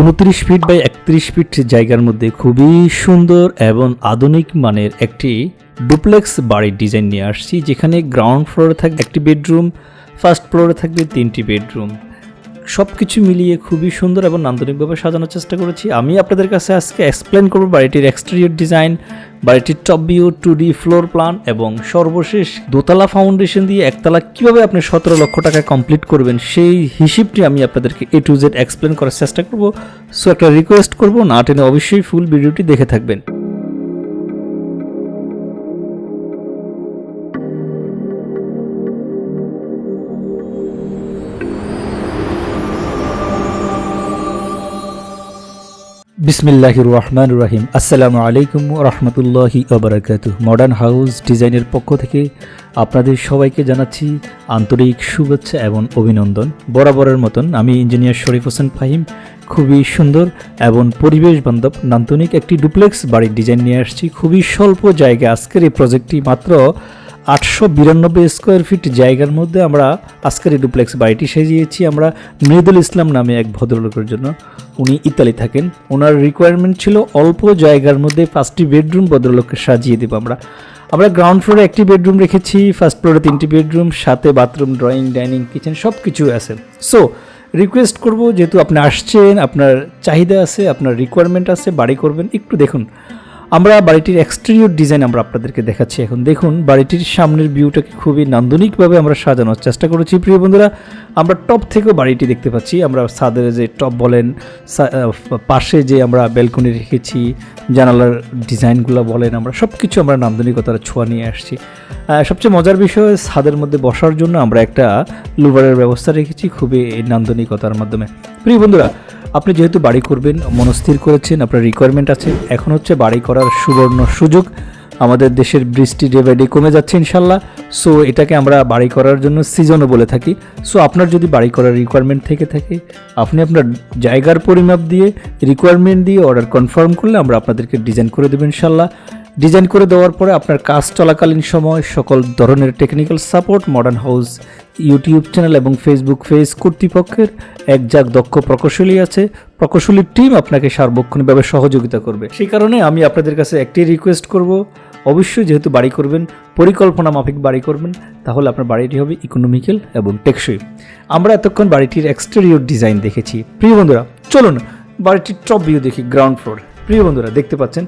উনত্রিশ feet by একত্রিশ fit জায়গার মধ্যে খুবই সুন্দর এবং আধুনিক মানের একটি ডুপ্লেক্স বাড়ির ডিজাইন নিয়ে আসছি, যেখানে গ্রাউন্ড ফ্লোরে থাকবে একটি বেডরুম ফার্স্ট ফ্লোরে থাকবে তিনটি বেডরুম সব কিছু মিলিয়ে খুবই সুন্দর এবং নান্দনিকভাবে সাজানোর চেষ্টা করেছি। আমি আপনাদের কাছে আজকে এক্সপ্লেন করব বাড়িটির এক্সটেরিয়র ডিজাইন বাড়িটির top view two D floor plan এবং সর্বশেষ দোতলা ফাউন্ডেশন দিয়ে একতলা কীভাবে আপনি সতেরো লক্ষ টাকায় কমপ্লিট করবেন সেই হিসেবটি আমি আপনাদেরকে এ টু জেড এক্সপ্লেন করার চেষ্টা করব। সো একটা রিকোয়েস্ট করব, না টেনে অবশ্যই ফুল ভিডিওটি দেখে থাকবেন। বিসমিল্লাহির রহমান রাহিম আসসালামু আলাইকুম রহমতুল্লাহি ওবরাকাত মডার্ন হাউস ডিজাইনের পক্ষ থেকে আপনাদের সবাইকে জানাচ্ছি আন্তরিক শুভেচ্ছা এবং অভিনন্দন। বরাবরের মতন আমি ইঞ্জিনিয়ার শরীফ হোসেন ফাহিম। খুবই সুন্দর এবং পরিবেশ বান্ধব নান্তনিক একটি ডুপ্লেক্স বাড়ির ডিজাইন নিয়ে আসছি। খুবই স্বল্প জায়গা আজকের এই প্রজেক্টটি মাত্র আটশো বিরানব্বই স্কোয়ার ফিট জায়গার মধ্যে আমরা আজকের এই ডুপ্লেক্স বাড়িটি সাজিয়েছি। আমরা মৃদুল ইসলাম নামে এক ভদ্রলোকের জন্য। উনি ইতালি থাকেন। ওনার রিকোয়ারমেন্ট ছিল অল্প জায়গার মধ্যে পাঁচটি বেডরুম ভদ্রলোককে সাজিয়ে দেবো আমরা। আমরা গ্রাউন্ড ফ্লোরে একটি বেডরুম রেখেছি ফার্স্ট ফ্লোরে তিনটি বেডরুম সাথে বাথরুম ড্রয়িং ডাইনিং কিচেন সব কিছু আছে। সো রিকোয়েস্ট করব, যেহেতু আপনি আসছেন, আপনার চাহিদা আছে, আপনার রিকোয়ারমেন্ট আছে, বাড়ি করবেন, একটু দেখুন। আমরা বাড়িটির এক্সটেরিয়র ডিজাইন আমরা আপনাদেরকে দেখাচ্ছি। এখন দেখুন, বাড়িটির সামনের ভিউটাকে খুবই নান্দনিকভাবে আমরা সাজানোর চেষ্টা করেছি। প্রিয় বন্ধুরা, আমরা টপ থেকেও বাড়িটি দেখতে পাচ্ছি। আমরা ছাদের যে টপ বলেন পাশে যে আমরা ব্যালকনি রেখেছি, জানালার ডিজাইনগুলো বলেন, আমরা সব কিছু আমরা নান্দনিকতার ছোঁয়া নিয়ে আসছি। সবচেয়ে মজার বিষয়, ছাদের মধ্যে বসার জন্য আমরা একটা লুবারের ব্যবস্থা রেখেছি, খুবই নান্দনিকতার মাধ্যমে। প্রিয় বন্ধুরা আপনি যেহেতু বাড়ি করবেন মনস্থির করেছেন, আপনার রিকোয়ারমেন্ট আছে, এখন হচ্ছে বাড়ি করার সুবর্ণ সুযোগ। আমাদের দেশের বৃষ্টি ডে বাই ডে কমে যাচ্ছে ইনশাল্লাহ সো এটাকে আমরা বাড়ি করার জন্য সিজনও বলে থাকি। সো আপনার যদি বাড়ি করার রিকোয়ারমেন্ট থেকে থাকে, আপনি আপনার জায়গার পরিমাপ দিয়ে রিকোয়ারমেন্ট দিয়ে অর্ডার কনফার্ম করলে আমরা আপনাদেরকে ডিজাইন করে দেবো ইনশাল্লাহ ডিজাইন করে দেওয়ার পরে আপনার কাজ চলাকালীন সময় সকল ধরনের technical support modern house YouTube channel এবং ফেসবুক পেজ কর্তৃপক্ষের একজাক দক্ষ প্রকৌশলী আছে। প্রকৌশলীর টিম আপনাকে সার্বক্ষণিকভাবে সহযোগিতা করবে। সেই কারণে আমি আপনাদের কাছে একটি রিকোয়েস্ট করব। অবশ্যই যেহেতু বাড়ি করবেন, পরিকল্পনা মাফিক বাড়ি করবেন, তাহলে আপনার বাড়িটি হবে ইকোনমিক্যাল এবং টেকসই। আমরা এতক্ষণ বাড়িটির এক্সটেরিয়র ডিজাইন দেখেছি। প্রিয় বন্ধুরা, চলুন বাড়িটির টপ ভিউ দেখি গ্রাউন্ড ফ্লোর প্রিয় বন্ধুরা, দেখতে পাচ্ছেন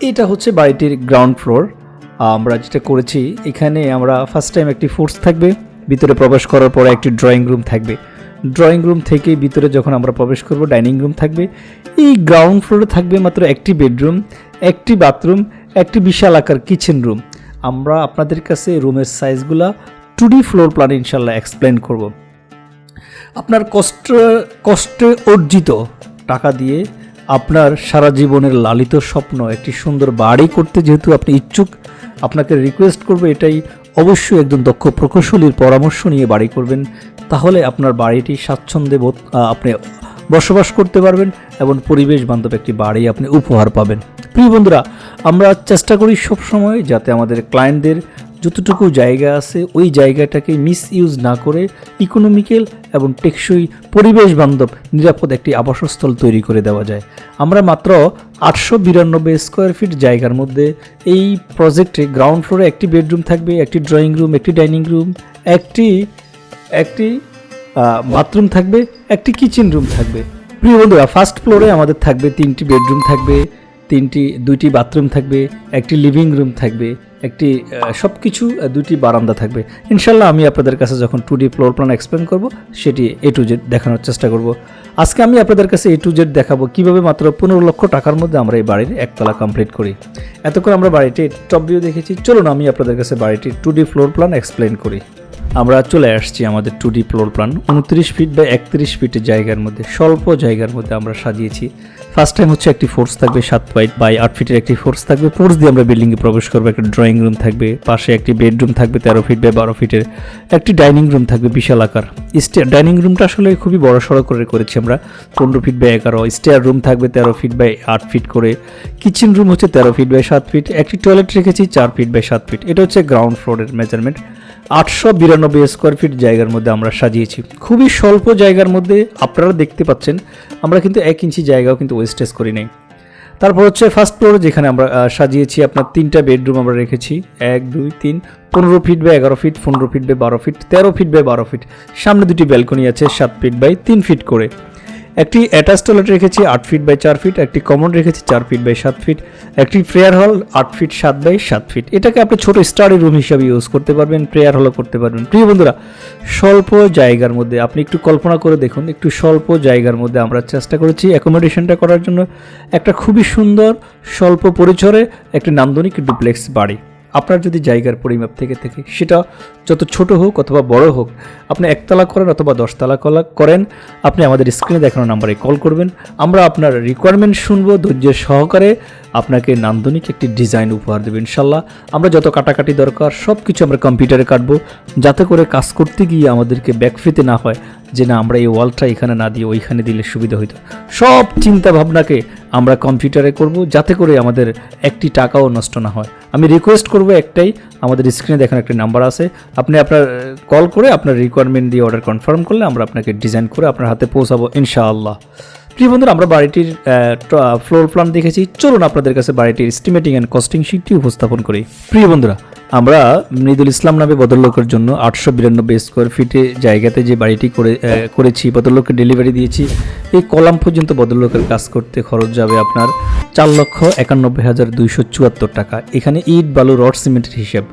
এটা হচ্ছে বাড়িটির গ্রাউন্ড ফ্লোর আমরা যেটা করেছি, এখানে আমরা ফার্স্ট টাইম একটি ফোর্স থাকবে, ভিতরে প্রবেশ করার পরে একটি ড্রয়িং রুম থাকবে। ড্রয়িং রুম থেকে ভিতরে যখন আমরা প্রবেশ করব ডাইনিং রুম থাকবে। এই গ্রাউন্ড ফ্লোরে থাকবে মাত্র একটি বেডরুম একটি বাথরুম একটি বিশাল আকার কিচেন রুম আমরা আপনাদের কাছে রুমের সাইজগুলা টু ডি ফ্লোর প্ল্যান ইনশাল্লাহ এক্সপ্লেন করব। আপনার কষ্ট, কষ্টে অর্জিত টাকা দিয়ে আপনার সারা জীবনের লালিত স্বপ্ন, একটি সুন্দর বাড়ি করতে যেহেতু আপনি ইচ্ছুক, আপনাকে রিকোয়েস্ট করব, এটাই অবশ্যই একজন দক্ষ প্রকৌশলীর পরামর্শ নিয়ে বাড়ি করবেন। তাহলে আপনার বাড়িটি স্বাচ্ছন্দ্যে বোধ আপনি বসবাস করতে পারবেন এবং পরিবেশ বান্ধব একটি বাড়ি আপনি উপহার পাবেন। প্রিয় বন্ধুরা, আমরা চেষ্টা করি সবসময় যাতে আমাদের ক্লায়েন্টদের যতটুকু জায়গা আছে, ওই জায়গাটাকে মিস ইউজ না করে ইকোনমিক্যাল এবং টেকসই পরিবেশ বান্ধব, নিরাপদ একটি আবাসস্থল তৈরি করে দেওয়া যায়। আমরা মাত্র আটশো বিরানব্বই স্কোয়ার ফিট জায়গার মধ্যে এই প্রজেক্টে গ্রাউন্ড ফ্লোরে একটি বেডরুম থাকবে, একটি ড্রয়িং রুম একটি ডাইনিং রুম একটি একটি বাথরুম থাকবে, একটি কিচেন রুম থাকবে। প্রিয় বন্ধুরা ফার্স্ট ফ্লোরে আমাদের থাকবে তিনটি বেডরুম থাকবে। তিনটি, দুইটি বাথরুম থাকবে, একটি লিভিং রুম থাকবে, একটি সব কিছু দুটি বারান্দা থাকবে। ইনশাল্লাহ আমি আপনাদের কাছে যখন two D floor plan explain করব, সেটি এ টু জেড দেখানোর চেষ্টা করব। আজকে আমি আপনাদের কাছে এ টু জেড দেখাবো কীভাবে মাত্র পনেরো লক্ষ টাকার মধ্যে আমরা এই বাড়ির একতলা কমপ্লিট করি। এতক্ষণ আমরা বাড়িটির টপ ভিউ দেখেছি, চলুন আমি আপনাদের কাছে বাড়িটির two D floor plan explain করি। আমরা চলে আসছি আমাদের টু ডি ফ্লোর প্ল্যান উনত্রিশ ফিট বা একত্রিশ ফিটের জায়গার মধ্যে, স্বল্প জায়গার মধ্যে আমরা সাজিয়েছি। ফার্স্ট টাইম হচ্ছে একটি ফোর্স থাকবে, সাত ফিট বাই আট ফিটের একটি ফোর্স থাকবে। ফোর্স দিয়ে আমরা বিল্ডিংয়ে প্রবেশ করব, একটা ড্রয়িং রুম থাকবে, পাশে একটি বেডরুম থাকবে, তেরো ফিট বাই বারো ফিটের একটি ডাইনিং রুম থাকবে, বিশাল আকার। স্টেয়ার ডাইনিং রুমটা আসলে খুবই বড় সড়ো করে করেছি আমরা। পনেরো ফিট বাই এগারো স্টেয়ার রুম থাকবে, তেরো ফিট বাই আট ফিট করে। কিচেন রুম হচ্ছে তেরো ফিট বাই সাত ফিট একটি টয়লেট রেখেছি, চার ফিট বাই সাত ফিট এটা হচ্ছে গ্রাউন্ড ফ্লোরের মেজারমেন্ট আটশো বিরানব্বই স্কোয়ার ফিট জায়গার মধ্যে আমরা সাজিয়েছি। খুবই স্বল্প জায়গার মধ্যে আপনারা দেখতে পাচ্ছেন, আমরা কিন্তু এক ইঞ্চি জায়গাও কিন্তু ওয়েস্টেজ করি নাই। তারপর হচ্ছে ফার্স্ট ফ্লোর যেখানে আমরা সাজিয়েছি আপনার তিনটা বেডরুম আমরা রেখেছি। এক, দুই, তিন, পনেরো ফিট বাই এগারো ফিট পনেরো ফিট বাই বারো ফিট তেরো ফিট বাই বারো ফিট সামনে দুটি ব্যালকনি আছে, সাত ফিট বাই তিন ফিট করে। একটি অ্যাটাচ টয়লেট রেখেছি, আট ফিট বাই চার ফিট একটি কমন রেখেছি, চার ফিট বাই সাত ফিট একটি প্রেয়ার হল আট ফিট সাত বাই সাত ফিট এটাকে আপনি ছোট স্টাডি রুম হিসাবে ইউজ করতে পারবেন প্রেয়ার হলও করতে পারবেন। প্রিয় বন্ধুরা, স্বল্প জায়গার মধ্যে আপনি একটু কল্পনা করে দেখুন, একটু স্বল্প জায়গার মধ্যে আমরা চেষ্টা করেছি অ্যাকোমোডেশনটা করার জন্য। একটা খুবই সুন্দর, স্বল্প পরিচরে একটি নান্দনিক ডুপ্লেক্স বাড়ি। আপনার যদি জায়গার পরিমাপ থেকে থেকে, সেটা যত ছোট হোক অথবা বড় হোক, আপনি একতলা করেন অথবা দশতলা কলা, করেন, আপনি আমাদের স্ক্রিনে দেখানো নাম্বারে কল করবেন। আমরা আপনার রিকোয়ারমেন্ট শুনব, ধৈর্য সহকারে আপনাকে নান্দনিক একটি ডিজাইন উপহার দেবো, ইনশাল্লাহ। আমরা যত কাটাকাটি দরকার সব কিছু আমরা কম্পিউটারে কাটবো, যাতে করে কাজ করতে গিয়ে আমাদেরকে ব্যাকফিতে না হয়। যে না, আমরা এই ওয়ালটা এখানে না দিয়ে ওইখানে দিলে সুবিধা হইতো। সব চিন্তা ভাবনাকে আমরা কম্পিউটারে করব, যাতে করে আমাদের একটি টাকাও নষ্ট না হয়। আমি রিকোয়েস্ট করব একটাই, আমাদের স্ক্রিনে দেখানো একটা নাম্বার আছে। আপনি আপনার কল করে আপনার রিকোয়ারমেন্ট দিয়ে অর্ডার কনফার্ম করলে আমরা আপনাকে ডিজাইন করে আপনার হাতে পৌঁছাবো, ইনশাআল্লাহ। প্রিয় বন্ধুরা, আমরা বাড়িটির ফ্লোর প্ল্যান দেখেছি। চলুন আপনাদের কাছে বাড়িটির এস্টিমেটিং অ্যান্ড কস্টিং শিটটি উপস্থাপন করি। প্রিয় বন্ধুরা আমরা মৃদুল ইসলাম নামে বদরলোকের জন্য আটশো বিরানব্বই স্কোয়ার ফিটে জায়গাতে যে বাড়িটি করে করেছি বদরলোককে ডেলিভারি দিয়েছি, এই কলাম পর্যন্ত বদরলোকের কাজ করতে খরচ যাবে আপনার চার লক্ষ একানব্বই হাজার দুইশো চুয়াত্তর টাকা। এখানে ইট, বালু, রড, সিমেন্টের হিসেব।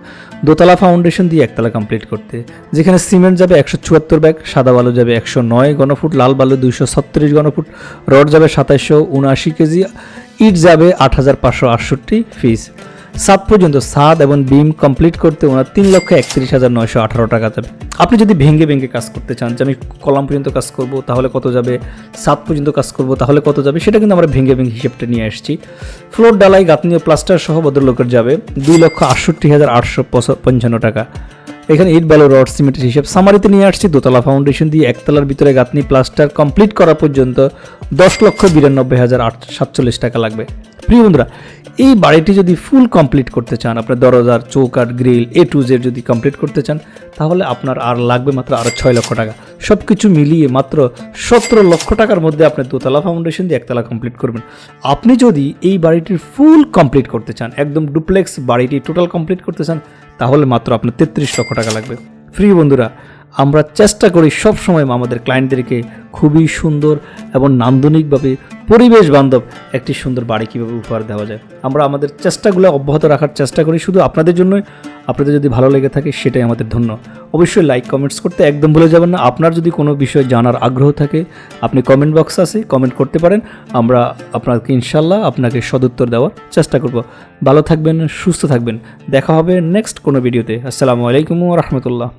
দোতলা ফাউন্ডেশন দিয়ে একতলা কমপ্লিট করতে। যেখানে সিমেন্ট যাবে একশো চুয়াত্তর ব্যাগ, সাদা বালু যাবে একশো নয় গণফুট লাল বালু দুইশো ছত্রিশ গণফুট রড যাবে সাতাইশশো উনআশি কেজি, ইট যাবে আট হাজার পাঁচশো আটষট্টি ফিস সাত পর্যন্ত সাদ এবং বিম কমপ্লিট করতে ওনার তিন লক্ষ একত্রিশ হাজার নয়শো আঠারো টাকা যাবে। আপনি যদি ভেঙে ভেঙে কাজ করতে চান, যে আমি কলাম পর্যন্ত কাজ করব, তাহলে কত যাবে? সাত পর্যন্ত কাজ করব, তাহলে কত যাবে? সেটা কিন্তু আমরা ভেঙে ভেঙে হিসেবটা নিয়ে আসছি। ফ্লোর, ডালাই গাঁথনি প্লাস্টার সহ ভদ্রলোকের যাবে দুই লক্ষ আটষট্টি হাজার আটশো পঞ্চান্ন টাকা। এখানে ইট, বালু, রড, সিমেন্টের হিসেব সামারিতে নিয়ে আসছি। দোতলা ফাউন্ডেশন দিয়ে একতলার ভিতরে গাঁথনি প্লাস্টার কমপ্লিট করা পর্যন্ত দশ লক্ষ বিরানব্বই হাজার আট সাতচল্লিশ টাকা লাগবে। প্রিয় বন্ধুরা, এই বাড়িটি যদি ফুল কমপ্লিট করতে চান, আপনার দরজার চৌকাট গ্রিল এ টু জেড যদি কমপ্লিট করতে চান, তাহলে আপনার আর লাগবে মাত্র আরও ছয় লক্ষ টাকা। সব কিছু মিলিয়ে মাত্র সতেরো লক্ষ টাকার মধ্যে আপনি দোতলা ফাউন্ডেশন দিয়ে একতলা কমপ্লিট করবেন। আপনি যদি এই বাড়িটির ফুল কমপ্লিট করতে চান, একদম ডুপ্লেক্স বাড়িটি টোটাল কমপ্লিট করতে চান তাহলে মাত্র আপনার তেত্রিশ লক্ষ টাকা লাগবে। ফ্রি বন্ধুরা, আমরা চেষ্টা করি সবসময় আমাদের ক্লায়েন্টদেরকে খুবই সুন্দর এবং নান্দনিকভাবে পরিবেশ বান্ধব একটি সুন্দর বাড়ি কীভাবে উপহার দেওয়া যায়। আমরা আমাদের চেষ্টাগুলো অব্যাহত রাখার চেষ্টা করি, শুধু আপনাদের জন্যই। আপনাদের যদি ভালো লেগে থাকে, সেটাই আমাদের ধন্য। অবশ্যই লাইক কমেন্টস করতে একদম ভুলে যাবেন না। আপনার যদি কোনো বিষয় জানার আগ্রহ থাকে, আপনি কমেন্ট বক্স আছে কমেন্ট করতে পারেন। আমরা আপনাকে ইনশাল্লাহ আপনাকে সদুত্তর দেওয়ার চেষ্টা করব। ভালো থাকবেন, সুস্থ থাকবেন। দেখা হবে নেক্সট কোনো ভিডিওতে আসসালামু আলাইকুম রহমতুল্লাহ।